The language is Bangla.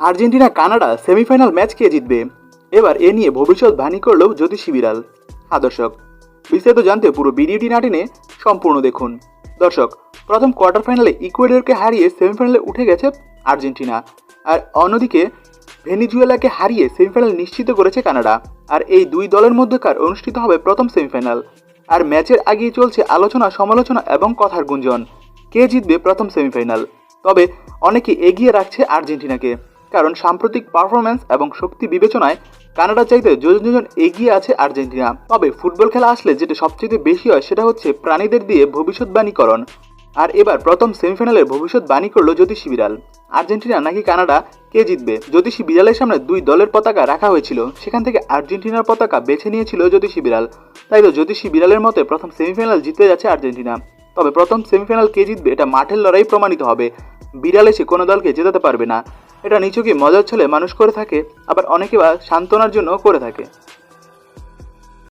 আর্জেন্টিনা, কানাডা সেমিফাইনাল ম্যাচ কে জিতবে? এবার এ নিয়ে ভবিষ্যৎ বাণী করল জ্যোতিষী বিড়াল। হ্যাঁ দর্শক, বিস্তারিত জানতে পুরো ভিডিওটি না টেনে সম্পূর্ণ দেখুন। দর্শক, প্রথম কোয়ার্টার ফাইনালে ইকুয়েডরকে হারিয়ে সেমিফাইনালে উঠে গেছে আর্জেন্টিনা। আর অন্যদিকে, ভেনিজুয়েলাকে হারিয়ে সেমিফাইনাল নিশ্চিত করেছে কানাডা। আর এই দুই দলের মধ্যকার অনুষ্ঠিত হবে প্রথম সেমিফাইনাল। আর ম্যাচের আগেই চলছে আলোচনা, সমালোচনা এবং কথার গুঞ্জন। কে জিতবে প্রথম সেমিফাইনাল? তবে অনেকে এগিয়ে রাখছে আর্জেন্টিনাকে। কারণ সাম্প্রতিক পারফরম্যান্স এবং শক্তি বিবেচনায় কানাডা চাইতে যোজন যোজন এগিয়ে আছে আর্জেন্টিনা। তবে ফুটবল খেলা আসলে যেটা সবচেয়ে বেশি হয় সেটা হচ্ছে প্রাণীদের দিয়ে ভবিষ্যৎবাণীকরণ। আর এবার প্রথম সেমিফাইনালের ভবিষ্যৎবাণী করল জ্যোতিষী বিড়াল। আর্জেন্টিনা নাকি কানাডা? কে জিতবে? জ্যোতিষী বিড়ালের সামনে দুই দলের পতাকা রাখা হয়েছিল। সেখান থেকে আর্জেন্টিনার পতাকা বেছে নিয়েছিল জ্যোতিষী বিড়াল। তাই তো জ্যোতিষী বিড়ালের মতে প্রথম সেমিফাইনাল জিতে যাচ্ছে আর্জেন্টিনা। তবে প্রথম সেমিফাইনাল কে জিতবে এটা মাঠের লড়াই প্রমাণিত হবে। বিড়াল এসে কোনো দলকে জেতাতে পারবে না। এটা নিছকই মজার ছলে মানুষ করে থাকে আবার অনেকে বা সান্ত্বনার জন্য করে থাকে।